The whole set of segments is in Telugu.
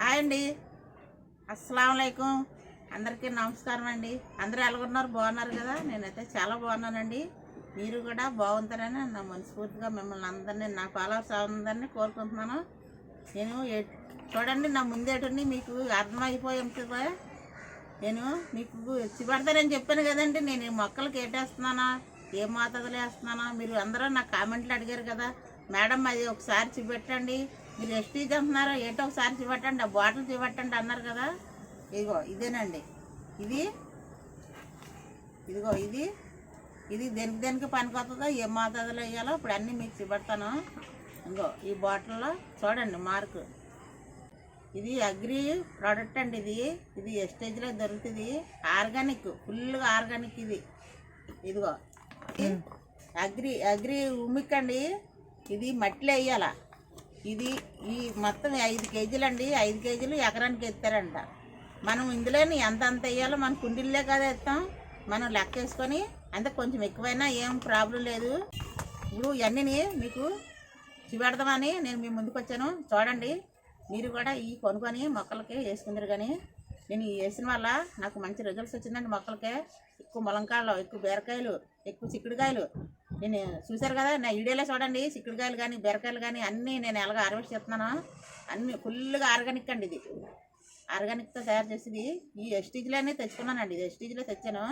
హాయ్ అండి. అస్సలంకం అందరికీ నమస్కారం అండి. అందరూ ఎలాగున్నారు? బాగున్నారు కదా? నేనైతే చాలా బాగున్నానండి. మీరు కూడా బాగుంటారని నా మనస్ఫూర్తిగా మిమ్మల్ని అందరినీ నా ఫాలోవర్స్ అందరినీ కోరుకుంటున్నాను. నేను చూడండి నా ముందేటండి మీకు అర్థమైపోయి ఉంటుందా నేను మీకు చివడతానని చెప్పాను కదండి నేను మొక్కలు మొక్కలకి ఏటేస్తున్నానా? ఏ మోతాదులో వేస్తున్నానా? మీరు అందరూ నా కామెంట్లు అడిగారు కదా? మేడం అది ఒకసారి చూపెట్టండి. మీరు ఎస్టీజ్ అంటున్నారు ఏటో ఒకసారి చూపెట్టండి ఆ బాటిల్ చూపెట్టండి అన్నారు కదా. ఇదిగో ఇదేనండి. ఇది ఇదిగో ఇది. ఇది దేనికి దేనికి పనికొస్తుందో ఏ మోతాదులో వేయాలో ఇప్పుడు అన్నీ మీకు చూపెడతాను. ఇదిగో ఈ బాటిల్లో చూడండి మార్కు. ఇది అగ్రి ప్రోడక్ట్ అండి ఇది. ఇది ఎస్టేజ్లో దొరుకుతుంది. ఆర్గానిక్ ఫుల్గా ఆర్గానిక్ ఇది. ఇదిగో ఇది అగ్రి అగ్రి ఉమిక్ అండి. ఇది మట్టిలో వేయాల. ఇది ఈ మొత్తం ఐదు కేజీలు అండి ఐదు కేజీలు ఎకరానికి ఎత్తారంట. మనం ఇందులోని ఎంత అంత వేయాలో మన కుండీల్లో కదా ఎత్తాం. మనం లెక్క వేసుకొని అంత కొంచెం ఎక్కువైనా ఏం ప్రాబ్లం లేదు. ఇప్పుడు ఇవన్నీ మీకు చూపెడదామని నేను మీ ముందుకు వచ్చాను. చూడండి. మీరు కూడా ఈ కొనుక్కొని మొక్కలకి వేసుకుందరు కానీ నేను వేసిన వల్ల నాకు మంచి రిజల్ట్స్ వచ్చిందండి మొక్కలకి. ఎక్కువ ములంకాయలు ఎక్కువ బీరకాయలు ఎక్కువ చిక్కుడుకాయలు. నేను చూశారు కదా నా వీడియోలో చూడండి. చిక్కుడుకాయలు కానీ బీరకాయలు కానీ అన్నీ నేను ఎలాగ హార్వెస్ట్ చేస్తున్నాను. అన్నీ ఫుల్గా ఆర్గానిక్ అండి ఇది. ఆర్గానిక్తో తయారు చేసేది. ఈ ఎస్టీజ్లోనే తెచ్చుకున్నానండి. ఇది ఎస్టీజ్లో తెచ్చాను.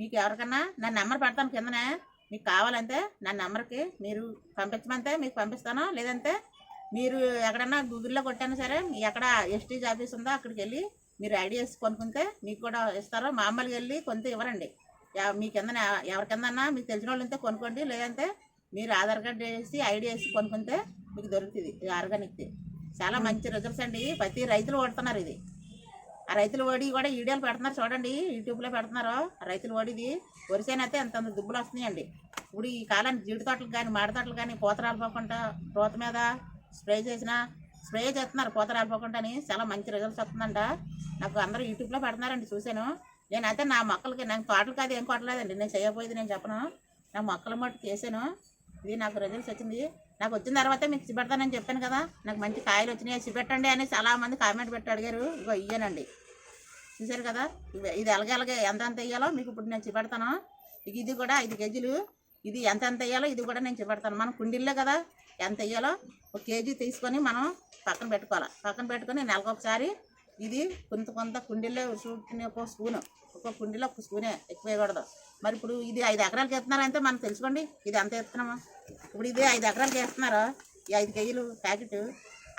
మీకు ఎవరికన్నా నా నెంబర్ పెడతాను కిందనే. మీకు కావాలంటే నా నెంబర్కి మీరు పంపించమంటే మీకు పంపిస్తాను. లేదంటే మీరు ఎక్కడన్నా గూగుల్లో కొట్టాను సరే ఎక్కడ ఎస్టీజ్ ఆఫీస్ ఉందో అక్కడికి వెళ్ళి మీరు ఐడియాస్ కొనుక్కుంటే మీకు కూడా ఇస్తారో మామూలుగా వెళ్ళి కొంత ఇవ్వరండి. ఎవ- మీ కింద ఎవరికిందన్నా మీకు తెలిసిన వాళ్ళు ఉంటే కొనుక్కోండి లేదంటే మీరు ఆధార్ కార్డు వేసి ఐడి వేసి కొనుక్కుంటే మీకు దొరుకుతుంది ఇది ఆర్గానిక్ది. చాలా మంచి రిజల్ట్స్ అండి. ప్రతి రైతులు వాడుతున్నారు ఇది. ఆ రైతులు ఓడి కూడా వీడియోలు పెడుతున్నారు చూడండి యూట్యూబ్లో పెడుతున్నారు. ఆ రైతులు ఓడిది వరిసేనైతే అంత అంత దుబ్బులు వస్తున్నాయండి ఇప్పుడు ఈ కాలానికి జీడి తోటలు కానీ మాడి తోటలు కానీ పూత రాలిపోకుండా పూత మీద స్ప్రే చేసిన స్ప్రే చేస్తున్నారు పూత రాలిపోకుండా అని చాలా మంచి రిజల్ట్స్ వస్తుందంట. నాకు అందరూ యూట్యూబ్లో పెడుతున్నారండి చూశాను. నేనైతే నా మొక్కలకి నాకు తోటలు కాదు ఏం కొట్టలేదండి నేను చేయబోయేది నేను చెప్పను. నా మొక్కల మట్టు చేశాను. ఇది నాకు రిజల్ట్స్ వచ్చింది. నాకు వచ్చిన తర్వాత మీకు చూపెడతానని చెప్పాను కదా. నాకు మంచి కాయలు వచ్చినాయి. చూపెట్టండి అని చాలామంది కామెంట్ పెట్టి అడిగారు. ఇగో ఇయ్యానండి. చూశారు కదా? ఇది ఎలాగెలాగే ఎంతెంత ఎంత ఎంత వేయాలో మీకు ఇప్పుడు నేను చూపెడతాను ఇక ఇది కూడా ఐదు కేజీలు. ఇది ఎంత ఎంత వేయాలో ఇది కూడా నేను చూపెడతాను మనం కుండీల్లో కదా. ఎంత వేయాలో ఒక కేజీ తీసుకొని మనం పక్కన పెట్టుకోవాలి. పక్కన పెట్టుకొని నెలకొకసారి ఇది కొంత కొంత కుండీలో చూసుకునే ఒక స్పూను ఒక కుండీలో ఒక స్పూనే ఎక్కువ వేయకూడదు. మరి ఇప్పుడు ఇది ఐదు ఎకరాలకి వేస్తున్నారంటే మనం తెలుసుకోండి. ఇది ఎంత వేస్తున్నామో. ఇప్పుడు ఇది ఐదు ఎకరాలకి వేస్తున్నారు? ఈ ఐదు కేజీలు ప్యాకెట్.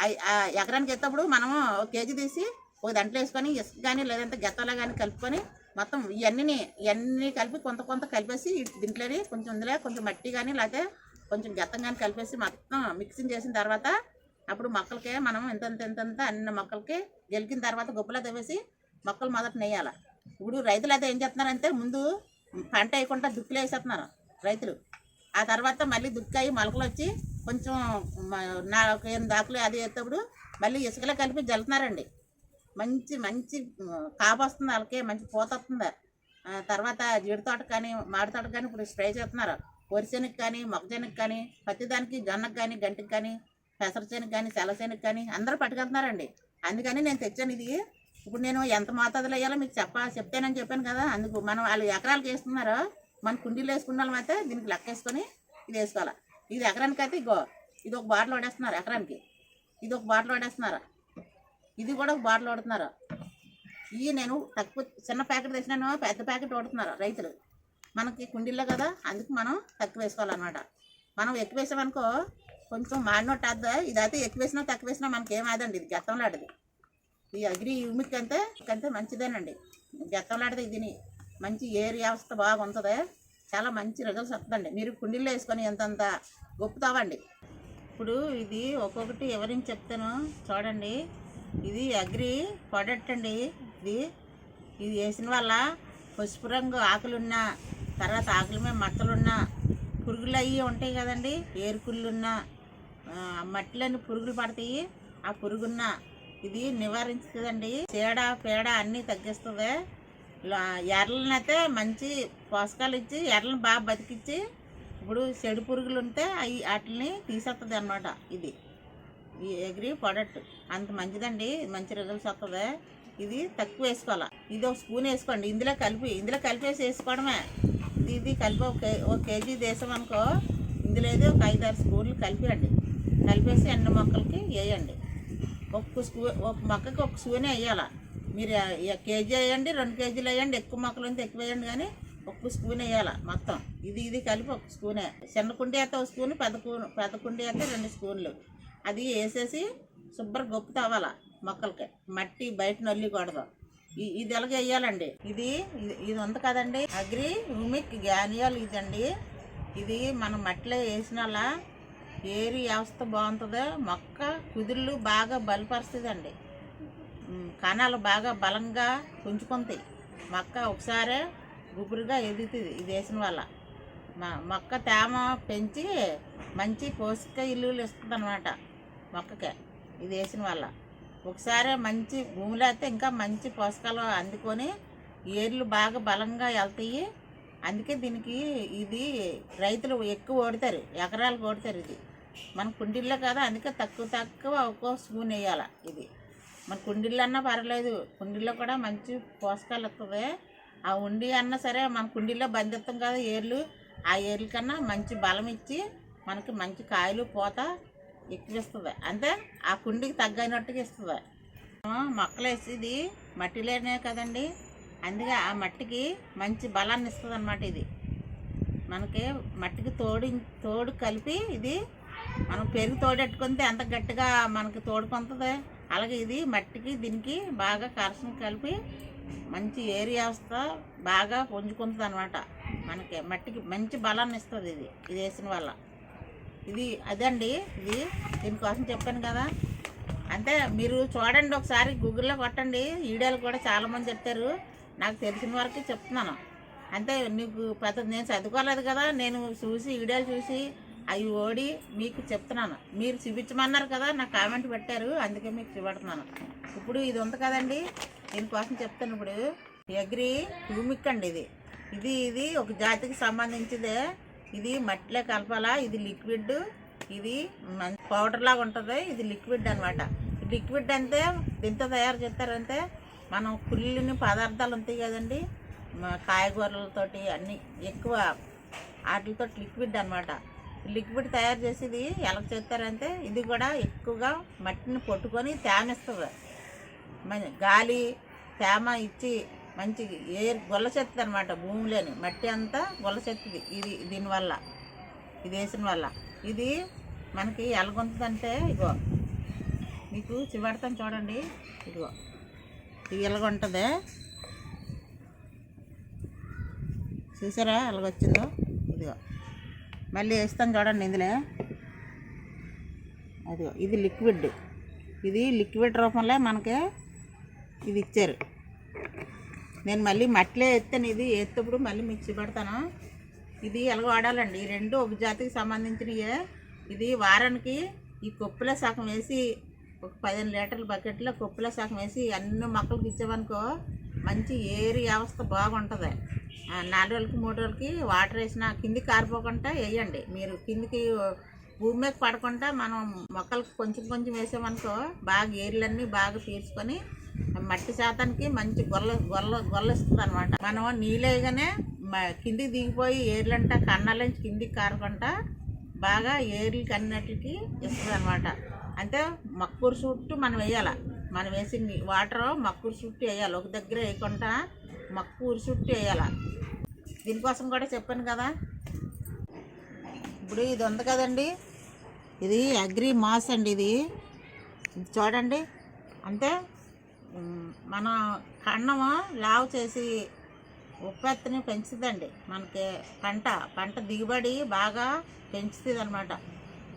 ఆ ఎకరానికి ఎత్తప్పుడు మనము ఒక కేజీ తీసి ఒక దాంట్లో వేసుకొని ఇసుక కానీ లేదంటే గెత్తలో కానీ కలుపుకొని మొత్తం ఇవన్నీ ఇవన్నీ కలిపి కొంత కొంత కలిపేసి దీంట్లోని కొంచెం ఇందులో కొంచెం మట్టి కానీ లేకపోతే కొంచెం గెత్తం కానీ కలిపేసి మొత్తం మిక్సింగ్ చేసిన తర్వాత అప్పుడు మొక్కలకే మనం ఇంత ఇంత ఇంత ఇంత అన్ని మొక్కలకి గెలికిన తర్వాత గుప్పలో తవ్వేసి మొక్కలు మొదట నెయ్యాలి. ఇప్పుడు రైతులు అయితే ఏం చేస్తున్నారంటే ముందు పంట వేయకుండా దుక్కులు వేసేస్తున్నారు రైతులు. ఆ తర్వాత మళ్ళీ దుక్కాయి మొలకలు వచ్చి కొంచెం మ- ఏం దాకులు అది వేసేటప్పుడు మళ్ళీ ఇసుకలో కలిపి జల్లుతున్నారండి. మంచి మంచి కాపు వస్తుంది వాళ్ళకి మంచి పూత వస్తుంది. ఆ, తర్వాత జీడి తోట కానీ మాడి తోట కానీ ఇప్పుడు స్ప్రే చేస్తున్నారు. వరిశెనగకి కానీ మొక్కజొన్నకి కానీ ప్రతిదానికి జొన్నకు కానీ గంటికి కానీ పెసరచేనకి కానీ సెలసేనకి కానీ అందరూ పట్టుకెళ్తున్నారండి. అందుకని నేను తెచ్చాను ఇది. ఇప్పుడు నేను ఎంత మోతాదులో వేయాలో మీకు చెప్ప చెప్తానని చెప్పాను కదా. అందుకు మనం వాళ్ళు ఎకరాలకు వేస్తున్నారో మన కుండీలు వేసుకున్న అయితే దీనికి లెక్క వేసుకొని ఇది వేసుకోవాలి. ఇది ఎకరానికి అయితే ఇగో ఇది ఒక బాటిల్ వాడేస్తున్నారు ఎకరానికి. ఇది ఒక బాటిల్ వాడేస్తున్నారు ఇది కూడా ఒక బాటిల్ వాడుతున్నారు ఇవి నేను తక్కువ చిన్న ప్యాకెట్ తెచ్చినాను పెద్ద ప్యాకెట్ వాడుతున్నారు రైతులు. మనకి కుండీల్లో కదా అందుకు మనం తక్కువ వేసుకోవాలన్నమాట. మనం ఎక్కువ వేసామనుకో కొంచెం మాడినట్టు అద్దా ఇదైతే ఎక్కువ వేసినా తక్కువ వేసినా మనకి ఏమాదండి ఇది గెత్తంలాంటిది ఈ అగ్రి యూమిక్ అంతే కంటే మంచిదేనండి. గెత్తంలాంటిది దీని మంచి ఏరి వ్యవస్థ బాగుంటుంది. చాలా మంచి రిజల్ట్స్ వస్తుందండి. మీరు కుండీల్లో వేసుకొని ఎంతంత గొప్పతావండి. ఇప్పుడు ఇది ఒక్కొక్కటి ఎవరిని చెప్తాను చూడండి. ఇది అగ్రి ప్రొడక్ట్ అండి ఇది. ఇది వేసిన వల్ల పసుపు రంగు ఆకులున్నా తర్వాత ఆకుల మీద మచ్చలున్నా పురుగులు అవి ఉంటాయి కదండి. ఏరుకుళ్ళున్నా మట్టిలోని పురుగులు పడతాయి. ఆ పురుగున్న ఇది నివారించుతుందండి చీడ పేడ అన్నీ తగ్గిస్తుంది ఎర్రలనైతే మంచి పోషకాలు ఇచ్చి ఎర్రలను బాగా బతికిచ్చి ఇప్పుడు చెడు పురుగులు ఉంటే అవి వాటిని తీసేస్తుంది అనమాట ఇది. ఈ అగ్రి ప్రొడక్ట్ అంత మంచిదండి. మంచి రిజల్ట్స్ వస్తుంది ఇది తక్కువ వేసుకోవాలి. ఇది ఒక స్పూన్ వేసుకోండి. ఇందులో కలిపి ఇందులో కలిపేసి వేసుకోవడమే. ఇది ఇది కలిపి ఒక కే- ఒక కేజీ దేశం అనుకో ఇందులో ఏదో ఒక ఐదారు స్పూన్లు కలిపియండి. కలిపేసి అన్ని మొక్కలకి వేయండి. ఒక్క స్కూ ఒక మొక్కకి ఒక స్పూనే వేయాలి? మీరు కేజీ వేయండి రెండు కేజీలు వేయండి ఎక్కువ మొక్కలు అంతా ఎక్కువ వేయండి కానీ ఒక్క స్పూన్ వేయాలి మొత్తం? ఇది ఇది కలిపి ఒక స్పూనే చిన్న కుండి అయితే ఒక స్పూన్ పెద్ద కూ- పెద్ద కుండి అయితే రెండు స్పూన్లు. అది వేసేసి శుభ్రం గొప్పు తవ్వాలి మొక్కలకి. మట్టి బయట నల్లికూడదు. ఇది ఎలాగ వేయాలండి? ఇది ఇది- ఉంది కదండి. అగ్రి హ్యూమిక్ గ్యానియల్ ఇదండి. ఇది మనం మట్టిలో వేసినలా ఏరి వ్యవస్థ బాగుంటుందో మొక్క కుదుళ్ళు బాగా బలపరుస్తుందండి. అండి కణాలు బాగా బలంగా పుంజుకుంటాయి. మొక్క ఒకసారే గుబురుగా ఎదుగుతుంది ఇది వేసిన వల్ల. మ- మొక్క తేమ పెంచి మంచి పోషక ఇల్లులు ఇస్తుంది అనమాట మొక్కకి ఇది వేసిన వల్ల. ఒకసారి మంచి భూమిలో అయితే ఇంకా మంచి పోషకాలు అందుకొని ఏర్లు బాగా బలంగా వెళ్తాయి. అందుకే దీనికి ఇది రైతులు ఎక్కువ ఓడతారు ఎకరాలు ఓడతారు ఇది. మన కుండీల్లో కదా అందుకే తక్కువ తక్కువ ఒక్కో స్పూన్ వేయాలి ఇది. మన కుండీల్లో అన్నా పర్లేదు కుండీల్లో కూడా మంచి పోషకాలు వస్తుంది ఆ ఉండి అన్నా సరే మన కుండీల్లో బంధిస్తాం కదా ఏర్లు. ఆ ఏర్ల కన్నా మంచి బలం ఇచ్చి మనకి మంచి కాయలు పూత ఎక్కువ ఇస్తుంది. అంటే ఆ కుండీకి తగ్గినట్టుగా ఇస్తుంది. మొక్కలు వేసేది మట్టిలోనే కదండి. అందుకే ఆ మట్టికి మంచి బలాన్ని ఇస్తుంది అనమాట ఇది. మనకి మట్టికి తోడు తోడు కలిపి ఇది మనం పెరుగు తోడెట్టుకుంటే ఎంత గట్టిగా మనకి తోడుకుంటుంది అలాగే ఇది మట్టికి దీనికి బాగా కరసం కలిపి మంచి ఏరియా వస్తా బాగా పుంజుకుంటుంది అనమాట మనకి మట్టికి మంచి బలాన్ని ఇస్తుంది ఇది ఇది వేసిన వల్ల. ఇది అదండి ఇది దీనికోసం చెప్పాను కదా. అంటే మీరు చూడండి ఒకసారి గూగుల్లో కొట్టండి. వీడియోలు కూడా చాలామంది చెప్తారు. నాకు తెలిసిన వరకు చెప్తున్నాను. అంటే నీకు పెద్ద నేను చదువుకోలేదు కదా. నేను చూసి వీడియోలు చూసి అవి ఓడి మీకు చెప్తున్నాను. మీరు చూపించమన్నారు కదా నాకు కామెంట్ పెట్టారు అందుకే మీకు చూపెడుతున్నాను. ఇప్పుడు ఇది ఉంది కదండి దీనికోసం చెప్తాను ఇప్పుడు. ఎగ్రి హ్యూమిక్ అండి ఇది. ఇది ఇది ఒక జాతికి సంబంధించిదే. ఇది మట్టిలో కలపాలా ఇది లిక్విడ్ ఇది పౌడర్ లాగా ఉంటుంది ఇది లిక్విడ్ అనమాట లిక్విడ్ అంటే దీంతో తయారు చేస్తారంటే మనం కుళ్ళిని పదార్థాలు ఉంటాయి కదండి కాయగూరలతోటి అన్నీ ఎక్కువ వాటితో లిక్విడ్ అనమాట లిక్విడ్ తయారు చేసేది ఎలా చేస్తారంటే ఇది కూడా ఎక్కువగా మట్టిని పట్టుకొని తేమిస్తుంది మన గాలి తేమ ఇచ్చి మంచి ఎయిర్ గొల్లచెత్తుంది అనమాట భూమిలోని. మట్టి అంతా గొల్లచెత్తుంది ఇది దీనివల్ల ఇది వేసిన వల్ల. ఇది మనకి ఎలాగుంటుందంటే ఇగో మీకు చివడతాను చూడండి. ఇదిగో. ఇది ఎలాగుంటుంది చూసారా ఎలాగొచ్చిందో ఇదిగో. మళ్ళీ వేస్తాను చూడండి ఇందులో. అది ఇది లిక్విడ్. ఇది లిక్విడ్ రూపంలో మనకి ఇది ఇచ్చారు. నేను మళ్ళీ మట్టిలో ఎత్తాను ఇది. ఎత్తప్పుడు మళ్ళీ మిక్సీ పెడతాను. ఇది ఎలాగ వాడాలండి. ఈ రెండు ఒక జాతికి సంబంధించినవే ఇది వారానికి ఈ కొప్పులో సగం వేసి ఒక పదిహేను లీటర్ల బకెట్లో కొప్పులో సగం వేసి అన్ని మొక్కలకి ఇచ్చామనుకో మంచి ఏరి వ్యవస్థ బాగుంటుంది. నాలుగు రోజులకి మూడు రోజులకి వాటర్ వేసిన కిందికి కారిపోకుండా వేయండి. మీరు కిందికి భూమి మీద పడకుండా మనం మొక్కలకు కొంచెం కొంచెం వేసామనుకో బాగా ఏర్లన్నీ బాగా పీల్చుకొని మట్టి శాతానికి మంచి గొల్ల గొల్ల గొల్లిస్తుంది అనమాట మనం నీళ్ళేయగానే కిందికి దిగిపోయి ఏర్లంట కన్నాల నుంచి కిందికి కారకుండా బాగా ఏర్లు కన్నట్లకి ఇస్తుంది అనమాట అంటే మక్కూరు చుట్టూ మనం వేయాలి. మనం వేసిన వాటర్ మక్కూరు చుట్టూ వేయాలి. ఒక దగ్గర వేయకుండా మక్కూరు చుట్టూ వేయాలి. దీనికోసం కూడా చెప్పాను కదా. ఇప్పుడు ఇది ఉంది కదండి. ఇది అగ్రి మాస్ అండి ఇది. చూడండి. అంటే మన కన్నము లావు చేసి ఉత్పత్తిని పెంచుతుందండి. మనకి పంట పంట దిగుబడి బాగా పెంచుతుంది అనమాట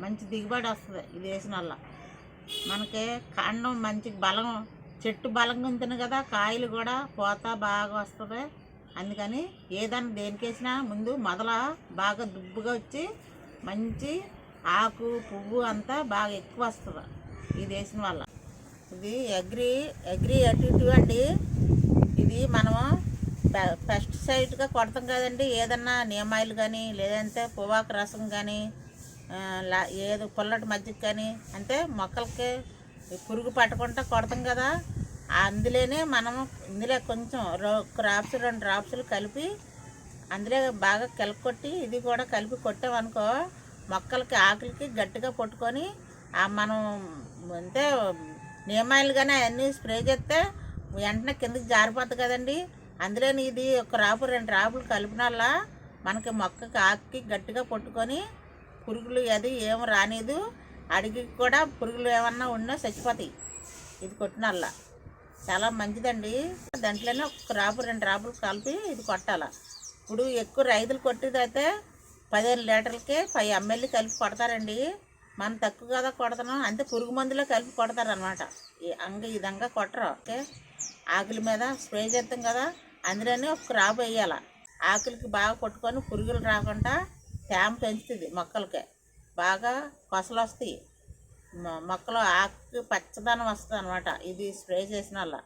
మంచి దిగుబడి వస్తుంది ఇది వేసిన వల్ల మనకి కాండం మంచి బలం చెట్టు బలంగా ఉంటుంది కదా కాయలు కూడా పోత బాగా వస్తుంది. అందుకని ఏదైనా దేనికేసినా ముందు మొదల బాగా దుబ్బుగా వచ్చి మంచి ఆకు పువ్వు అంతా బాగా ఎక్కువ వస్తుంది. ఇది వేసిన వల్ల. ఇది అగ్రి అగ్రి అటు ఇటు అండి. ఇది మనము పెస్టిసైడ్గా కొడతాం కదండి. ఏదన్నా నియమాయిలు కానీ లేదంటే పొవాకు రసం కానీ లా- ఏదో పుల్లటి మజ్జిగ కానీ అంటే మొక్కలకి పురుగు పట్టకుండా కొడతాం కదా. అందులోనే మనం ఇందులో కొంచెం రో- క్రాప్స్ రెండు డ్రాప్స్లు కలిపి అందులో బాగా కెలకొట్టి ఇది కూడా కలిపి కొట్టామనుకో మొక్కలకి ఆకులకి గట్టిగా పట్టుకొని మనం అంటే నియమాయిలు కానీ అవన్నీ స్ప్రే చేస్తే వెంటనే కిందకి జారిపోతుంది కదండి. అందులోని ఇది ఒక రాపు రెండు రాపులు కలిపినల్లా మనకి మొక్కకి ఆకుకి గట్టిగా పట్టుకొని పురుగులు అది ఏం రానిదు. అడిగి కూడా పురుగులు ఏమన్నా ఉన్నా చచ్చిపోతాయి. ఇది కొట్టినల్లా. చాలా మంచిదండి. దాంట్లోనే ఒక రాపు రెండు రాపులు కలిపి ఇది కొట్టాల. ఇప్పుడు ఎక్కువ రైతులు కొట్టేదైతే పదిహేను లీటర్లకి పై ఎమ్మెల్యే కలిపి కొడతారండి. మనం తక్కువ కదా కొడతాం అంతే పురుగు మందులో కలిపి కొడతారనమాట అంగ ఇదంగా కొట్టరు ఓకే? ఆకుల మీద స్ప్రే చేస్తాం కదా అందులోనే ఒక క్రాప్ వేయాల. ఆకులకి బాగా కొట్టుకొని పురుగులు రాకుండా తేమ పెంచుతుంది మొక్కలకి. బాగా కొసలు వస్తాయి మొక్కలు ఆకు పచ్చదనం వస్తుంది అనమాట ఇది స్ప్రే చేసిన వల్ల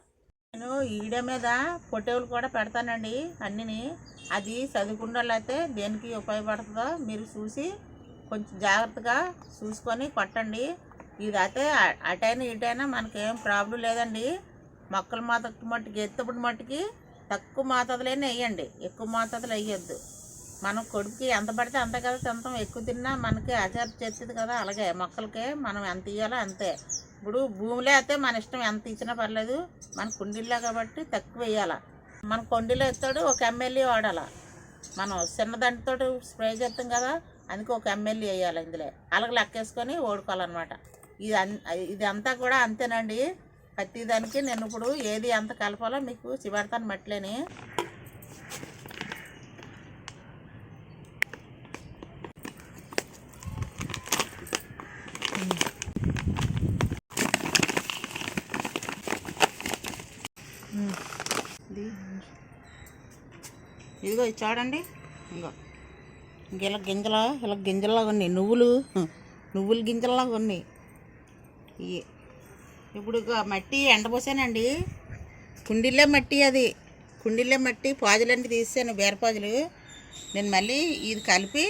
నేను ఈడ మీద పొటేవులు కూడా పెడతానండి అన్నిని. అది చదువుకున్న వాళ్ళు అయితే దేనికి ఉపయోగపడుతుందో మీరు చూసి కొంచెం జాగ్రత్తగా చూసుకొని కొట్టండి. ఇది అయితే అటైనా ఇటైనా మనకేం ప్రాబ్లం లేదండి. మొక్కల మాత మట్టుకి ఎత్తప్పుడు మట్టుకి తక్కువ మోతాదులోనే వేయండి. ఎక్కువ మోతాదులు వేయొద్దు. మనం కొడుకుకి ఎంత పడితే అంత కదా తింటాం. ఎక్కువ తిన్నా మనకి అజాబ్ చేస్తుంది కదా. అలాగే మొక్కలకి మనం ఎంత ఇవ్వాలో అంతే. ఇప్పుడు భూమిలో అయితే మన ఇష్టం ఎంత ఇచ్చినా పర్లేదు. మన కుండీల్లో కాబట్టి తక్కువ వేయాల మన కుండీలో ఎత్తాడు ఒక ఎమ్మెల్యే వాడాల. మనం చిన్నదంటితో స్ప్రే చేస్తాం కదా అందుకే ఒక ఎమ్మెల్యే వేయాలి ఇందులో. అలాగ లెక్కేసుకొని ఓడుకోవాలన్నమాట. ఇది అన్ ఇది అంతా కూడా అంతేనండి. ప్రతిదానికి నేను ఇప్పుడు ఏది ఎంత కలపాలో మీకు చివడతాను మట్లేని ఇదిగో ఇది చూడండి. ఇంకో ఇంక ఇలా గింజలు ఇలా గింజల్లాగా ఉన్నాయి. నువ్వులు నువ్వుల గింజల్లాగా ఉన్నాయి. ఇవి ఇప్పుడు మట్టి ఎండపోసానండి కుండీలే మట్టి అది. కుండీలే మట్టి పాజులన్నీ తీసాను బేరపాజులు నేను మళ్ళీ ఇది కలిపి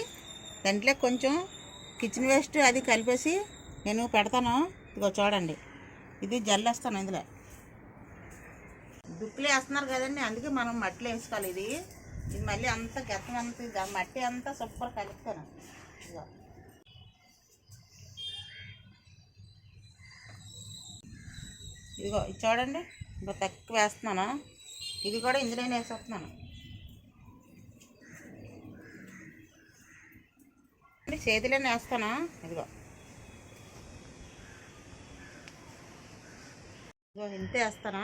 దాంట్లో కొంచెం కిచెన్ వేస్ట్ అది కలిపేసి నేను పెడతాను. ఇదిగో చూడండి. ఇది జల్లేస్తాను ఇందులో. దుక్కులు వేస్తున్నారు కదండి అందుకే మనం మట్టిలో వేసుకోవాలి ఇది. ఇది మళ్ళీ అంత గతం అంత ఇది ఆ మట్టి అంతా సూపర్ కలుపుతాను ఇదిగో. ఇదిగో ఇది చూడండి ఇంకా తక్కువ వేస్తున్నాను. ఇది కూడా ఇందులోనే వేసేస్తున్నాను. చేతిలోనే వేస్తాను. ఇదిగో. ఇదిగో ఇంతే వేస్తాను.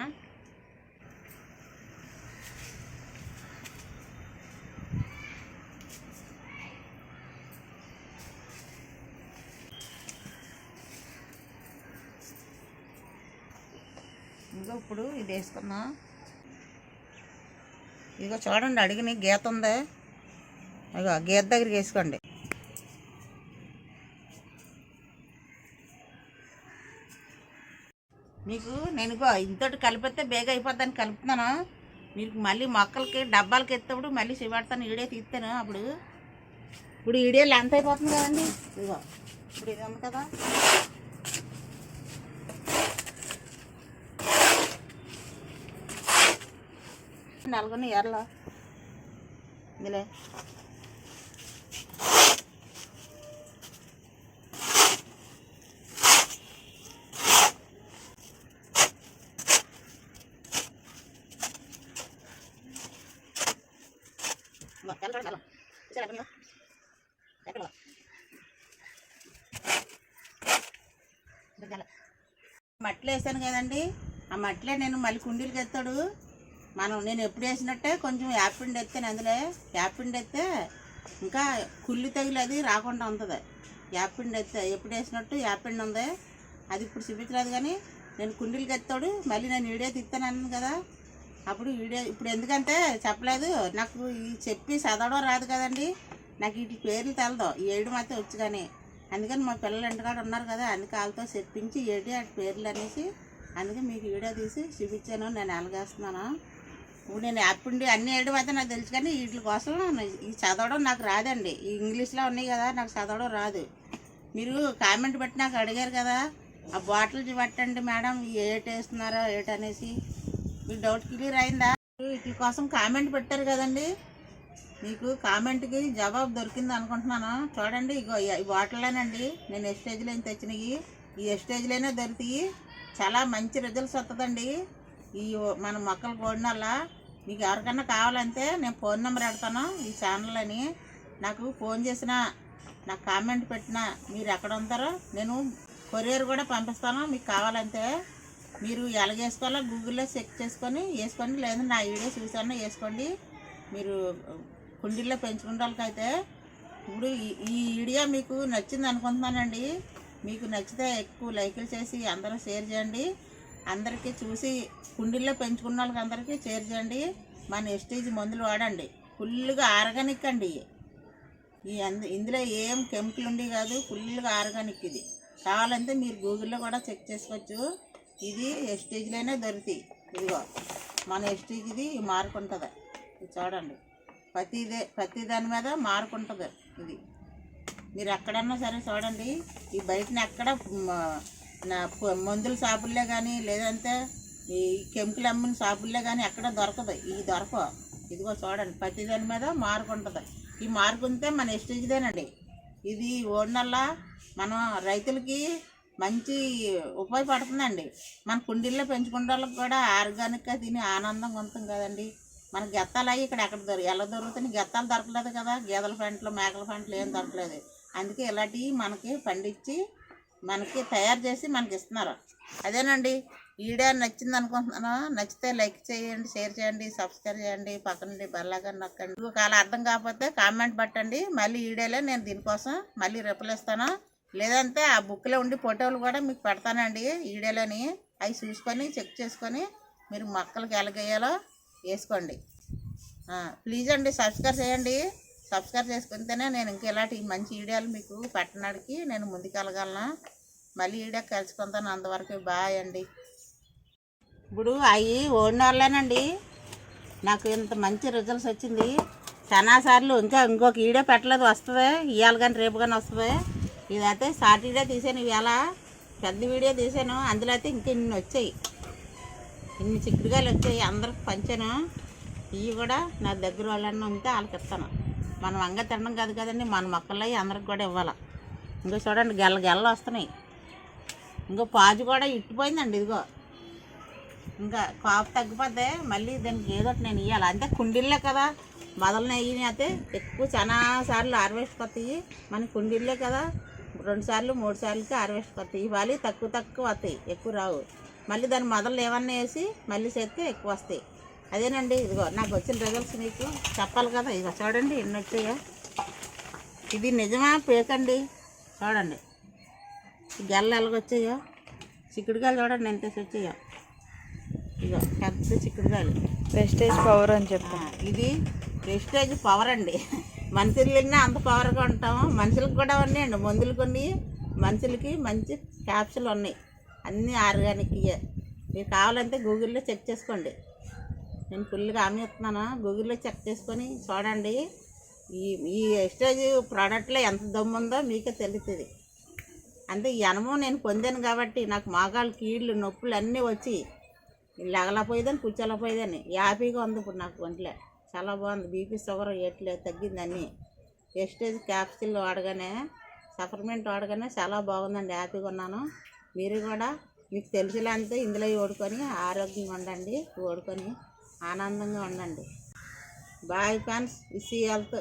ఇదిగో ఇప్పుడు ఇది వేసుకున్నా ఇదిగో చూడండి అడిగిన గీత ఉందే. ఇగో గీత దగ్గరికి వేసుకోండి. మీకు నేను ఇగో ఇంతటి కలిపితే బేగ అయిపోద్దని కలుపుతున్నాను. మీకు మళ్ళీ మొక్కలకి డబ్బాలకి ఎత్తప్పుడు మళ్ళీ చేపడతాను ఈడే తీస్తాను అప్పుడు. ఇప్పుడు ఈడే లెంత్ అయిపోతుంది కదండి. ఇదిగో ఇప్పుడు ఇది ఉంది కదా నల్గొని ఎర్ల ఇందులో ఇదిగో, ఎర్ర చూడండి, ఎర్ర. చూసారా ఎర్ర ఉందో? ఎక్కడ నలుగురిని ఎర్రలో. తెల్ల. మట్టిలో వేసాను కదండి. ఆ మట్లే నేను మళ్ళీ కుండీలకి ఎత్తాడు. మనం నేను ఎప్పుడు వేసినట్టే కొంచెం యాపిండి ఎత్తాను అందులో యాపిండి ఎత్తే ఇంకా కుళ్ళి తగిలి అది రాకుండా ఉంటుంది. యాపిండి ఎత్తే ఎప్పుడు వేసినట్టు యాపిండి ఉంది. అది ఇప్పుడు చూపించలేదు కానీ నేను కుండీలకి ఎత్తాడు మళ్ళీ నేను వీడియో తిత్తాను అన్నాను కదా. అప్పుడు వీడియో ఇప్పుడు ఎందుకంటే చెప్పలేదు నాకు ఈ చెప్పి చదవడం రాదు కదండి. నాకు వీటి పేర్లు తెలదు. ఈ ఏడు మాత్రం వచ్చు కానీ. అందుకని మా పిల్లలు ఇంటికాడ ఉన్నారు కదా అందుకే వాళ్ళతో చెప్పించి ఏడి వాటి పేర్లు అనేసి అందుకే మీకు వీడియో తీసి చూపించాను నేను అలగేస్తున్నాను ఇప్పుడు నేను అప్పుడు అన్ని వేయడం అయితే నాకు తెలుసు కానీ వీటి కోసం ఈ చదవడం నాకు రాదండి. ఈ ఇంగ్లీష్లో ఉన్నాయి కదా నాకు చదవడం రాదు. మీరు కామెంట్ పెట్టి నాకు అడిగారు కదా ఆ బాటిల్ పెట్టండి మేడం ఏటి వేస్తున్నారో ఏటనేసి మీకు డౌట్ క్లియర్ అయిందా? వీటి కోసం కామెంట్ పెట్టారు కదండి. మీకు కామెంట్కి జవాబు దొరికింది అనుకుంటున్నాను. చూడండి ఇగో ఈ- బాటిల్లోనండి. నేను ఎస్టేజ్లో తెచ్చినవి. ఈ ఎస్టేజ్లోనే దొరికితాయి. చాలా మంచి రిజల్ట్స్ వస్తుందండి ఈ మన మొక్కలు కోడినల్లా మీకు ఎవరికన్నా కావాలంటే నేను ఫోన్ నెంబర్ పెడతాను ఈ ఛానల్ అని. నాకు ఫోన్ చేసిన నాకు కామెంట్ పెట్టిన మీరు ఎక్కడ ఉంటారో నేను కొరియర్ కూడా పంపిస్తాను. మీకు కావాలంటే మీరు ఎలాగేసుకోవాలో గూగుల్లో చెక్ చేసుకొని వేసుకోండి. లేదంటే నా వీడియో చూసాను వేసుకోండి. మీరు కుండీల్లో పెంచుకుంటాకైతే ఇప్పుడు ఈ- ఈ వీడియో మీకు నచ్చింది అనుకుంటున్నానండి. మీకు నచ్చితే ఎక్కువ లైకులు చేసి అందరూ షేర్ చేయండి. అందరికీ చూసి కుండీల్లో పెంచుకున్న వాళ్ళకి అందరికీ చేర్చండి మన ఎస్టేజ్ మందులు వాడండి. ఫుల్గా ఆర్గానిక్ అండి ఈ అంద- ఇందులో ఏం కెమికల్ ఉండి కాదు ఫుల్గా ఆర్గానిక్ ఇది. కావాలంటే మీరు గూగుల్లో కూడా చెక్ చేసుకోవచ్చు. ఇది ఎస్టేజ్లోనే దొరుకుతాయి ఇదిగో మన ఎస్టేజ్ ఇది మార్క్ ఉంటుంది. ఇది చూడండి. ప్రతిదే ప్రతి దాని మీద మార్క్ ఉంటుంది ఇది. మీరు ఎక్కడన్నా సరే చూడండి. ఈ బయటని ఎక్కడ నా మందుల షాపుల్లో కానీ లేదంటే ఈ కెమికల్ అమ్మిన షాపుల్లో కానీ ఎక్కడ దొరకదు. ఈ దొరకవు. ఇదిగో చూడండి ప్రతి దాని మీద మార్కు ఉంటుంది. ఈ మార్కు ఉంటే మన ఇష్టదేనండి ఇది ఓడినల్ల మనం రైతులకి మంచి ఉపయోగపడుతుందండి. మన కుండీల్లో పెంచుకునే వాళ్ళకి కూడా ఆర్గానిక్గా తిని ఆనందంగా ఉంటుంది కదండి. మన గెత్తాలు అవి ఇక్కడ ఎక్కడ దొరికి ఎలా దొరుకుతాయి గెత్తాలు దొరకలేదు కదా. గేదెల పంటలు మేకల పంటలు ఏం దొరకలేదు. అందుకే ఇలాంటివి మనకి పండించి మనకి తయారు చేసి మనకి ఇస్తున్నారు అదేనండి వీడియో నచ్చింది అనుకుంటున్నాను నచ్చితే లైక్ చేయండి షేర్ చేయండి సబ్స్క్రైబ్ చేయండి పక్కనండి బల్లగా నొక్కండి. ఒకవేళ అర్థం కాకపోతే కామెంట్ పట్టండి. మళ్ళీ వీడియోలో నేను దీనికోసం మళ్ళీ రిప్లై ఇస్తాను. లేదంటే ఆ బుక్లో ఉండి ఫోటోలు కూడా మీకు పెడతానండి వీడియోలోని అవి చూసుకొని చెక్ చేసుకొని మీరు మొక్కలకి ఎలాగేయాలో వేసుకోండి. ప్లీజ్ అండి సబ్స్క్రైబ్ చేయండి. సబ్స్క్రైబ్ చేసుకుంటేనే నేను ఇంకా ఇలాంటి మంచి వీడియోలు మీకు పెట్టడానికి నేను ముందుకెళ్ళగలను. మళ్ళీ ఈడే కలుసుకుంటాను. అంతవరకు బాయ్ అండి. ఇప్పుడు అవి ఓడిన వాళ్ళేనండి నాకు ఇంత మంచి రిజల్ట్స్ వచ్చింది. చాలా సార్లు ఇంకా ఇంకొక ఈడే పెట్టలేదు. వస్తుంది. ఇవాళ కానీ రేపు కానీ వస్తుంది. ఇదైతే సాటర్డే తీసాను ఇవాళ. పెద్ద వీడియో తీసాను. అందులో అయితే ఇంక ఇన్ని వచ్చాయి. ఇన్ని చిక్కుడుగాయలు వచ్చాయి. అందరికి పంచాను. ఇవి కూడా నా దగ్గర వాళ్ళన్నా ఉంటే వాళ్ళకి ఇస్తాను. మనం వంగ తినడం కాదు కదండి. మన మొక్కలు అవి అందరికి కూడా ఇవ్వాలి. ఇంకో చూడండి గెల్ల గెల్ల వస్తున్నాయి. ఇంకో పాజు కూడా ఇట్టిపోయిందండి ఇదిగో. ఇంకా కాపు తగ్గిపోతే మళ్ళీ దానికి ఏదో నేను ఇవ్వాలి అంతే కుండీల్లో కదా మొదలు అయితే ఎక్కువ చాలా సార్లు హార్వెస్ట్ కొత్తవి మన కుండీళ్ళే కదా రెండు సార్లు మూడు సార్లకి హార్వెస్ట్ కొత్తవి ఇవ్వాలి తక్కువ తక్కువ వస్తాయి ఎక్కువ రావు. మళ్ళీ దాని మొదలు ఏమన్నా వేసి మళ్ళీ చేస్తే ఎక్కువ వస్తాయి. అదేనండి ఇదిగో నాకు వచ్చిన రిజల్ట్స్ మీకు చెప్పాలి కదా. ఇదిగో చూడండి ఎన్ని వచ్చాయో. ఇది నిజమా పేకండి చూడండి. గెల్ల ఎలాగొచ్చాయో? చిక్కుడుకాయలు చూడండి ఎంత వచ్చాయో? ఇదిగో పెద్ద చిక్కుడుకాయలు వెస్టేజ్ పవర్ అని చెప్పు. ఆ, ఇది ప్రెస్టేజ్ పవర్ అండి. మనుషులన్నా అంత పవర్గా ఉంటాం మనుషులకు కూడా ఉన్నాయండి. మందులు కొన్ని మనుషులకి మంచి క్యాప్సులు ఉన్నాయి. అన్నీ ఆర్గానిక్ మీకు కావాలంటే గూగుల్లో చెక్ చేసుకోండి. నేను ఫుల్గా హామీ ఇస్తున్నాను. గూగుల్లో చెక్ చేసుకొని చూడండి. ఈ ఈ ఎక్స్టేజ్ ప్రోడక్ట్లో ఎంత దమ్ము ఉందో మీకే తెలుస్తుంది. అంటే ఈ అనుభవం నేను పొందాను కాబట్టి నాకు మోకాలు కీళ్ళు నొప్పులు అన్నీ వచ్చి లగలపోయేదని కూర్చోలేకపోయేదని హ్యాపీగా ఉంది ఇప్పుడు నాకు ఒంట్లో. చాలా బాగుంది. బీపీ షుగర్ ఎట్లే తగ్గిందని ఎస్టేజ్ క్యాప్సిల్ వాడగానే సప్లిమెంట్ వాడగానే చాలా బాగుందండి. హ్యాపీగా ఉన్నాను. మీరు కూడా మీకు తెలిసినంతే ఇందులో ఓడుకొని ఆరోగ్యంగా ఉండండి. ఓడుకొని ఆనందంగా ఉండండి. Bye fans VC health